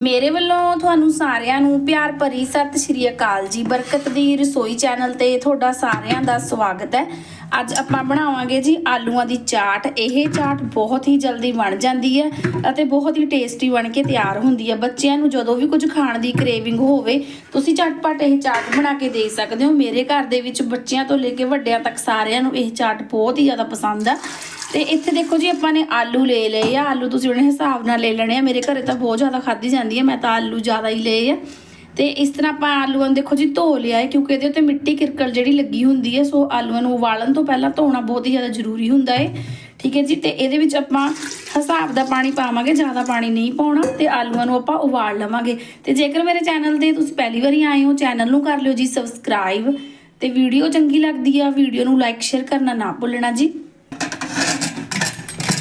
ਮੇਰੇ ਵੱਲੋਂ ਤੁਹਾਨੂੰ ਸਾਰਿਆਂ ਨੂੰ ਪਿਆਰ ਭਰੀ ਸਤਿ ਸ਼੍ਰੀ ਅਕਾਲ ਜੀ। ਬਰਕਤ ਦੀ ਰਸੋਈ ਚੈਨਲ ਤੇ ਤੁਹਾਡਾ ਸਾਰਿਆਂ ਦਾ ਸਵਾਗਤ ਹੈ। ਅੱਜ ਆਪਾਂ ਬਣਾਵਾਂਗੇ ਜੀ ਆਲੂਆਂ ਦੀ ਚਾਟ। ਇਹ ਚਾਟ ਬਹੁਤ ਹੀ ਜਲਦੀ ਬਣ ਜਾਂਦੀ ਹੈ ਅਤੇ ਬਹੁਤ ਹੀ ਟੇਸਟੀ ਬਣ ਕੇ ਤਿਆਰ ਹੁੰਦੀ ਹੈ। ਬੱਚਿਆਂ ਨੂੰ ਜਦੋਂ ਵੀ ਕੁਝ ਖਾਣ ਦੀ ਕ੍ਰੇਵਿੰਗ ਹੋਵੇ, ਤੁਸੀਂ ਝਟਪਟ ਇਹ ਚਾਟ ਬਣਾ ਕੇ ਦੇ ਸਕਦੇ ਹੋ। ਮੇਰੇ ਘਰ ਦੇ ਵਿੱਚ ਬੱਚਿਆਂ ਤੋਂ ਲੈ ਕੇ ਵੱਡਿਆਂ ਤੱਕ ਸਾਰਿਆਂ ਨੂੰ ਇਹ ਚਾਟ ਬਹੁਤ ਹੀ ਜ਼ਿਆਦਾ ਪਸੰਦ ਆ। ਤੇ ਇੱਥੇ ਦੇਖੋ ਜੀ ਆਪਾਂ ਨੇ ਆਲੂ ਲੈ ਲਏ ਆ। ਆਲੂ ਤੁਸੀਂ ਉਹਨੇ ਹਿਸਾਬ ਨਾਲ ਲੈ ਲੈਣੇ ਆ। ਮੇਰੇ ਘਰੇ ਤਾਂ ਬਹੁਤ ਜ਼ਿਆਦਾ ਖਾਧੀ ਜਾਂਦੀ ਹੈ ਮੈਂ ਤਾਂ ਆਲੂ ਜ਼ਿਆਦਾ ਹੀ ਲਏ ਆ। ਤੇ ਇਸ ਤਰ੍ਹਾਂ ਆਪਾਂ ਆਲੂਆਂ ਨੂੰ ਦੇਖੋ ਜੀ ਧੋ ਲਿਆ ਹੈ, ਕਿਉਂਕਿ ਇਹਦੇ ਉੱਤੇ ਮਿੱਟੀ ਕਿਰਕਲ ਜਿਹੜੀ ਲੱਗੀ ਹੁੰਦੀ ਹੈ, ਸੋ ਆਲੂਆਂ ਨੂੰ ਉਬਾਲਣ ਤੋਂ ਪਹਿਲਾਂ ਧੋਣਾ ਬਹੁਤ ਹੀ ਜ਼ਿਆਦਾ ਜ਼ਰੂਰੀ ਹੁੰਦਾ ਹੈ। ਠੀਕ ਹੈ ਜੀ, ਤੇ ਇਹਦੇ ਵਿੱਚ ਆਪਾਂ ਹਿਸਾਬ ਦਾ ਪਾਣੀ ਪਾਵਾਂਗੇ, ਜ਼ਿਆਦਾ ਪਾਣੀ ਨਹੀਂ ਪਾਉਣਾ, ਤੇ ਆਲੂਆਂ ਨੂੰ ਆਪਾਂ ਉਬਾਲ ਲਵਾਂਗੇ। ਤੇ ਜੇਕਰ ਮੇਰੇ ਚੈਨਲ ਤੇ ਤੁਸੀਂ ਪਹਿਲੀ ਵਾਰੀ ਆਏ ਹੋ, ਚੈਨਲ ਨੂੰ ਕਰ ਲਿਓ ਜੀ, ਸਬਸਕ੍ਰਾਈਬ। ਤੇ ਵੀਡੀਓ ਚੰਗੀ ਲੱਗਦੀ ਆ, ਵੀਡੀਓ ਨੂੰ ਲਾਈਕ, ਸ਼ੇਅਰ ਕਰਨਾ ਨਾ ਭੁੱਲਣਾ ਜੀ।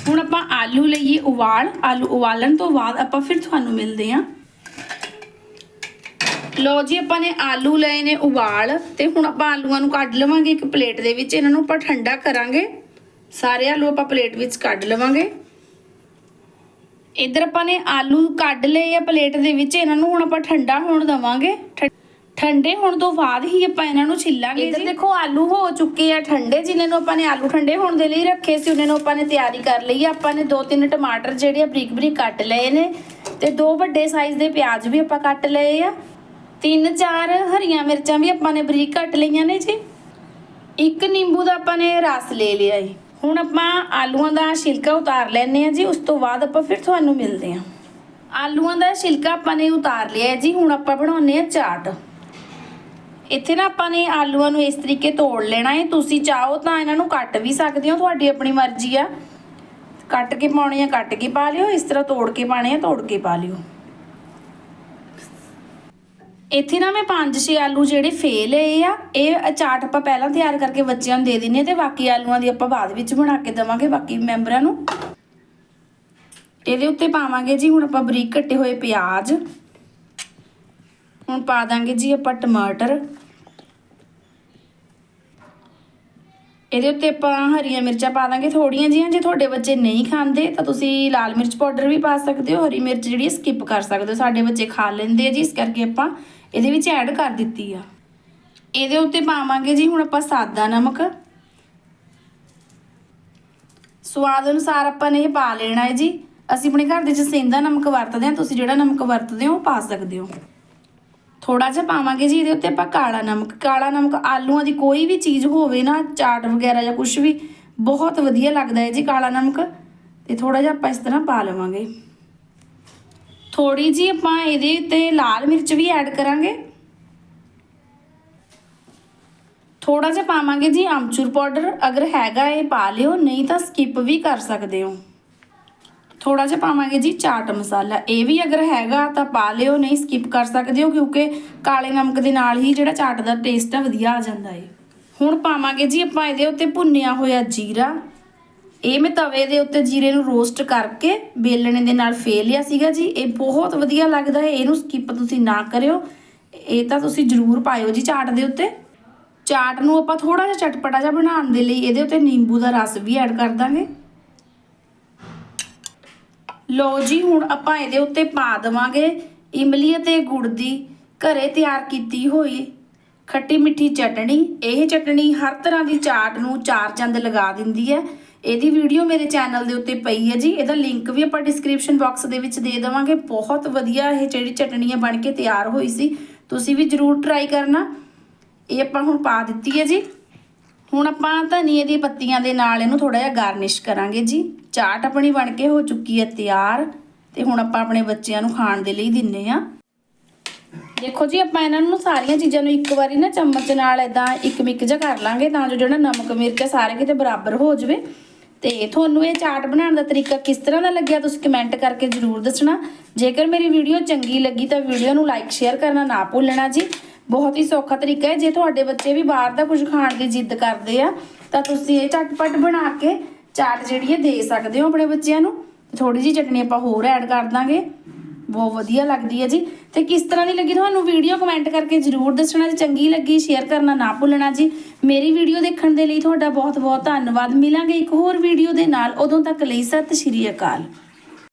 ਹੁਣ ਆਪਾਂ ਆਲੂ ਲਈਏ ਉਬਾਲ। ਆਲੂ ਉਬਾਲਣ ਤੋਂ ਬਾਅਦ ਆਪਾਂ ਫਿਰ ਤੁਹਾਨੂੰ ਮਿਲਦੇ ਹਾਂ। ਲੋ ਜੀ, ਆਪਾਂ ਨੇ ਆਲੂ ਲਏ ਨੇ ਉਬਾਲ ਤੇ ਹੁਣ ਆਪਾਂ ਆਲੂਆਂ ਨੂੰ ਕੱਢ ਲਵਾਂਗੇ ਇੱਕ ਪਲੇਟ ਦੇ ਵਿੱਚ। ਇਹਨਾਂ ਨੂੰ ਆਪਾਂ ਠੰਡਾ ਕਰਾਂਗੇ। ਸਾਰੇ ਆਲੂ ਆਪਾਂ ਪਲੇਟ ਵਿੱਚ ਕੱਢ ਲਵਾਂਗੇ। ਇਧਰ ਆਪਾਂ ਨੇ ਆਲੂ ਕੱਢ ਲਏ ਆ ਪਲੇਟ ਦੇ ਵਿੱਚ। ਇਹਨਾਂ ਨੂੰ ਹੁਣ ਆਪਾਂ ਠੰਡਾ ਹੋਣ ਦਵਾਂਗੇ। ਠ- ਠੰਡੇ ਹੋਣ ਤੋਂ ਬਾਅਦ ਹੀ ਆਪਾਂ ਇਹਨਾਂ ਨੂੰ ਛਿੱਲਾਂਗੇ ਇਧਰ ਦੇਖੋ ਆਲੂ ਹੋ ਚੁੱਕੇ ਆ ਠੰਡੇ ਜਿਨ੍ਹਾਂ ਨੂੰ ਆਪਾਂ ਨੇ ਆਲੂ ਠੰਡੇ ਹੋਣ ਦੇ ਲਈ ਰੱਖੇ ਸੀ ਉਹਨਾਂ ਨੂੰ ਆਪਾਂ ਨੇ ਤਿਆਰੀ ਕਰ ਲਈ ਆ। ਆਪਾਂ ਨੇ ਦੋ ਤਿੰਨ ਟਮਾਟਰ ਜਿਹੜੇ ਆ ਬਰੀਕ ਬਰੀਕ ਕੱਟ ਲਏ ਨੇ ਤੇ ਦੋ ਵੱਡੇ ਸਾਈਜ਼ ਦੇ ਪਿਆਜ਼ ਵੀ ਆਪਾਂ ਕੱਟ ਲਏ ਆ। ਤਿੰਨ ਚਾਰ ਹਰੀਆਂ ਮਿਰਚਾਂ ਵੀ ਆਪਾਂ ਨੇ ਬਰੀਕ ਕੱਟ ਲਈਆਂ ਨੇ ਜੀ। ਇੱਕ ਨਿੰਬੂ ਦਾ ਆਪਾਂ ਨੇ ਰਸ ਲੈ ਲਿਆ ਏ ਹੁਣ ਆਪਾਂ ਆਲੂਆਂ ਦਾ ਛਿਲਕਾ ਉਤਾਰ ਲੈਣੇ ਆ ਜੀ ਉਸ ਤੋਂ ਬਾਅਦ ਆਪਾਂ ਫਿਰ ਤੁਹਾਨੂੰ ਮਿਲਦੇ ਆ ਆਲੂਆਂ ਦਾ ਛਿਲਕਾ ਆਪਾਂ ਨੇ ਉਤਾਰ ਲਿਆ ਜੀ ਹੁਣ ਆਪਾਂ ਬਣਾਉਣੇ ਆ ਚਾਟ। ਇੱਥੇ ਨਾ ਆਪਾਂ ਨੇ ਆਲੂਆਂ ਨੂੰ ਇਸ ਤਰੀਕੇ ਤੋੜ ਲੈਣਾ ਹੈ ਤੁਸੀਂ ਚਾਹੋ ਤਾਂ ਇਹਨਾਂ ਨੂੰ ਕੱਟ ਵੀ ਸਕਦੇ ਹੋ, ਤੁਹਾਡੀ ਆਪਣੀ ਮਰਜ਼ੀ ਆ। ਕੱਟ ਕੇ ਪਾਉਣੇ ਆ, ਕੱਟ ਕੇ ਪਾ ਲਿਓ, ਇਸ ਤਰ੍ਹਾਂ ਤੋੜ ਕੇ ਪਾਣੇ ਆ, ਤੋੜ ਕੇ ਪਾ ਲਿਓ। ਇੱਥੇ ਨਾ ਮੈਂ 5-6 ਆਲੂ ਜਿਹੜੇ ਫੇਲ ਲਏ ਆ, ਇਹ ਚਾਟ ਆਪਾਂ ਪਹਿਲਾਂ ਤਿਆਰ ਕਰਕੇ ਬੱਚਿਆਂ ਨੂੰ ਦੇ ਦਿੰਨੇ ਤੇ ਬਾਕੀ ਆਲੂਆਂ ਦੀ ਆਪਾਂ ਬਾਅਦ ਵਿੱਚ ਬਣਾ ਕੇ ਦੇਵਾਂਗੇ ਬਾਕੀ ਮੈਂਬਰਾਂ ਨੂੰ। ਇਹਦੇ ਉੱਤੇ ਪਾਵਾਂਗੇ ਜੀ ਹੁਣ ਆਪਾਂ ਬਰੀਕ ਕੱਟੇ ਹੋਏ ਪਿਆਜ਼। ਹੁਣ ਪਾ ਦਾਂਗੇ ਜੀ ਆਪਾਂ ਟਮਾਟਰ। ਇਹਦੇ ਉੱਤੇ ਆਪਾਂ ਹਰੀਆਂ ਮਿਰਚਾਂ ਪਾ ਦਾਂਗੇ ਥੋੜੀਆਂ ਜੀਆਂ ਜੇ ਤੁਹਾਡੇ ਬੱਚੇ ਨਹੀਂ ਖਾਂਦੇ ਤਾਂ ਤੁਸੀਂ ਲਾਲ ਮਿਰਚ ਪਾਊਡਰ ਵੀ ਪਾ ਸਕਦੇ ਹੋ, ਹਰੀ ਮਿਰਚ ਜਿਹੜੀ ਸਕਿਪ ਕਰ ਸਕਦੇ ਹੋ। ਸਾਡੇ ਬੱਚੇ ਖਾ ਲੈਂਦੇ ਆ ਜੀ, ਇਸ ਕਰਕੇ ਆਪਾਂ ਇਹਦੇ ਵਿੱਚ ਐਡ ਕਰ ਦਿੱਤੀ ਆ। ਇਹਦੇ ਉੱਤੇ ਪਾਵਾਂਗੇ ਜੀ ਹੁਣ ਆਪਾਂ ਸਾਦਾ ਨਮਕ। ਸਵਾਦ ਅਨੁਸਾਰ ਆਪਾਂ ਨੇ ਇਹ ਪਾ ਲੈਣਾ ਹੈ ਜੀ। ਅਸੀਂ ਆਪਣੇ ਘਰ ਦੇ ਵਿੱਚ ਸੇਂਦਾ ਨਮਕ ਵਰਤਦੇ ਹਾਂ, ਤੁਸੀਂ ਜਿਹੜਾ ਨਮਕ ਵਰਤਦੇ ਹੋ ਉਹ ਪਾ ਸਕਦੇ ਹੋ। ਥੋੜਾ ਜਿਹਾ ਪਾਵਾਂਗੇ ਜੀ, ਇਹਦੇ ਉੱਤੇ ਆਪਾਂ ਕਾਲਾ ਨਮਕ ਕਾਲਾ ਨਮਕ, ਆਲੂਆਂ ਦੀ ਕੋਈ ਵੀ ਚੀਜ਼ ਹੋਵੇ ਨਾ, ਚਾਟ ਵਗੈਰਾ ਜਾਂ ਕੁਝ ਵੀ, ਬਹੁਤ ਵਧੀਆ ਲੱਗਦਾ ਹੈ ਜੀ ਕਾਲਾ ਨਮਕ। ਤੇ ਥੋੜਾ ਜਿਹਾ ਆਪਾਂ ਇਸ ਤਰ੍ਹਾਂ ਪਾ ਲਵਾਂਗੇ। ਥੋੜੀ ਜੀ ਆਪਾਂ ਇਹਦੇ ਉੱਤੇ ਲਾਲ ਮਿਰਚ ਵੀ ਐਡ ਕਰਾਂਗੇ। ਥੋੜਾ ਜਿਹਾ ਪਾਵਾਂਗੇ ਜੀ ਆਮਚੂਰ ਪਾਊਡਰ, ਅਗਰ ਹੈਗਾ ਇਹ ਪਾ ਲਿਓ, ਨਹੀਂ ਤਾਂ ਸਕਿਪ ਵੀ ਕਰ ਸਕਦੇ ਹੋ। ਥੋੜਾ ਜਿਹਾ ਪਾਵਾਂਗੇ ਜੀ ਚਾਟ ਮਸਾਲਾ। ਇਹ ਵੀ ਅਗਰ ਹੈਗਾ ਤਾਂ ਪਾ ਲਿਓ, ਨਹੀਂ ਸਕਿਪ ਕਰ ਸਕਦੇ ਹੋ ਕਿਉਂਕਿ ਕਾਲੇ ਨਮਕ ਦੇ ਨਾਲ ਹੀ ਜਿਹੜਾ ਚਾਟ ਦਾ ਟੇਸਟ ਆ ਵਧੀਆ ਆ ਜਾਂਦਾ ਏ। ਹੁਣ ਪਾਵਾਂਗੇ ਜੀ ਆਪਾਂ ਇਹਦੇ ਉੱਤੇ ਭੁੰਨਿਆ ਹੋਇਆ ਜੀਰਾ। ਇਹ ਮੈਂ ਤਵੇ ਦੇ ਉੱਤੇ ਜੀਰੇ ਨੂੰ ਰੋਸਟ ਕਰਕੇ ਬੇਲਣੇ ਦੇ ਨਾਲ ਫੇਰ ਲਿਆ ਸੀਗਾ ਜੀ। ਇਹ ਬਹੁਤ ਵਧੀਆ ਲੱਗਦਾ ਹੈ ਇਹਨੂੰ ਸਕਿਪ ਤੁਸੀਂ ਨਾ ਕਰਿਓ। ਇਹ ਤਾਂ ਤੁਸੀਂ ਜ਼ਰੂਰ ਪਾਇਓ ਜੀ ਚਾਟ ਦੇ ਉੱਤੇ। ਚਾਟ ਨੂੰ ਆਪਾਂ ਥੋੜਾ ਜਿਹਾ ਚਟਪਟਾ ਜਿਹਾ ਬਣਾਉਣ ਦੇ ਲਈ ਇਹਦੇ ਉੱਤੇ ਨਿੰਬੂ ਦਾ ਰਸ ਵੀ ਐਡ ਕਰ ਦਾਂਗੇ। ਲਓ ਜੀ, ਹੁਣ ਆਪਾਂ ਇਹਦੇ ਉੱਤੇ ਪਾ ਦੇਵਾਂਗੇ ਇਮਲੀ ਅਤੇ ਗੁੜ ਦੀ। ਘਰੇ ਤਿਆਰ ਕੀਤੀ ਹੋਈ ਖੱਟੀ ਮਿੱਠੀ ਚਟਣੀ। ਇਹ ਚਟਣੀ ਹਰ ਤਰ੍ਹਾਂ ਦੀ ਚਾਟ ਨੂੰ ਚਾਰ ਚੰਦ ਲਗਾ ਦਿੰਦੀ ਹੈ। ਇਹਦੀ ਵੀਡੀਓ ਮੇਰੇ ਚੈਨਲ ਦੇ ਉੱਤੇ ਪਈ ਹੈ ਜੀ। ਇਹਦਾ ਲਿੰਕ ਵੀ ਆਪਾਂ ਡਿਸਕ੍ਰਿਪਸ਼ਨ ਬਾਕਸ ਦੇ ਵਿੱਚ ਦੇ ਦੇਵਾਂਗੇ। ਬਹੁਤ ਵਧੀਆ ਇਹ ਜਿਹੜੀ ਚਟਣੀ ਹੈ ਬਣ ਕੇ ਤਿਆਰ ਹੋਈ ਸੀ। ਤੁਸੀਂ ਵੀ ਜਰੂਰ ਟਰਾਈ ਕਰਨਾ। ਇਹ ਆਪਾਂ ਹੁਣ ਪਾ ਦਿੱਤੀ ਹੈ ਜੀ। ਹੁਣ ਆਪਾਂ ਧਨੀਏ ਦੀ ਪੱਤੀਆਂ ਦੇ ਨਾਲ ਇਹਨੂੰ ਥੋੜਾ ਜਿਹਾ ਗਾਰਨਿਸ਼ ਕਰਾਂਗੇ ਜੀ। ਚਾਟ ਆਪਣੀ ਬਣ ਕੇ ਹੋ ਚੁੱਕੀ ਹੈ ਤਿਆਰ ਤੇ ਹੁਣ ਆਪਾਂ ਆਪਣੇ ਬੱਚਿਆਂ ਨੂੰ ਖਾਣ ਦੇ ਲਈ ਦਿੰਨੇ ਆ। ਦੇਖੋ ਜੀ, ਆਪਾਂ ਇਹਨਾਂ ਨੂੰ ਸਾਰੀਆਂ ਚੀਜ਼ਾਂ ਨੂੰ ਇੱਕ ਵਾਰੀ ਨਾ ਚਮਚ ਨਾਲ ਇਦਾਂ ਇੱਕ ਮਿਕ ਜਿਹਾ ਕਰ ਲਾਂਗੇ ਤਾਂ ਜੋ ਜਿਹੜਾ ਨਮਕ, ਮਿਰਚ ਹੈ ਸਾਰੇ ਕਿਤੇ ਬਰਾਬਰ ਹੋ ਜਾਵੇ। ਤੇ ਤੁਹਾਨੂੰ ਇਹ ਚਾਟ ਬਣਾਉਣ ਦਾ ਤਰੀਕਾ ਕਿਸ ਤਰ੍ਹਾਂ ਦਾ ਲੱਗਿਆ ਤੁਸੀਂ ਕਮੈਂਟ ਕਰਕੇ ਜ਼ਰੂਰ ਦੱਸਣਾ। ਜੇਕਰ ਮੇਰੀ ਵੀਡੀਓ ਚੰਗੀ ਲੱਗੀ ਤਾਂ ਵੀਡੀਓ ਨੂੰ ਲਾਈਕ, ਸ਼ੇਅਰ ਕਰਨਾ ਨਾ ਭੁੱਲਣਾ ਜੀ। ਬਹੁਤ ਹੀ ਸੌਖਾ ਤਰੀਕਾ ਹੈ। ਜੇ ਤੁਹਾਡੇ ਬੱਚੇ ਵੀ ਬਾਹਰ ਦਾ ਕੁਝ ਖਾਣ ਦੀ ਜਿੱਦ ਕਰਦੇ ਆ, ਤਾਂ ਤੁਸੀਂ ਇਹ ਝਟਪਟ ਬਣਾ ਕੇ ਚਾਟ ਜਿਹੜੀ ਹੈ ਦੇ ਸਕਦੇ ਹੋ ਆਪਣੇ ਬੱਚਿਆਂ ਨੂੰ। ਥੋੜੀ ਜਿਹੀ ਚਟਨੀ ਆਪਾਂ ਹੋਰ ਐਡ ਕਰ ਦਾਂਗੇ। ਬਹੁਤ ਵਧੀਆ ਲੱਗਦੀ ਹੈ ਜੀ। ਤੇ ਕਿਸ ਤਰ੍ਹਾਂ ਦੀ ਲੱਗੀ ਤੁਹਾਨੂੰ ਵੀਡੀਓ ਕਮੈਂਟ ਕਰਕੇ ਜਰੂਰ ਦੱਸਣਾ ਜੇ। ਚੰਗੀ ਲੱਗੀ ਸ਼ੇਅਰ ਕਰਨਾ ਨਾ ਭੁੱਲਣਾ ਜੀ। ਮੇਰੀ ਵੀਡੀਓ ਦੇਖਣ ਦੇ ਲਈ ਤੁਹਾਡਾ ਬਹੁਤ ਬਹੁਤ ਧੰਨਵਾਦ। ਮਿਲਾਂਗੇ ਇੱਕ ਹੋਰ ਵੀਡੀਓ ਦੇ ਨਾਲ। ਉਦੋਂ ਤੱਕ ਲਈ ਸਤਿ ਸ਼੍ਰੀ ਅਕਾਲ।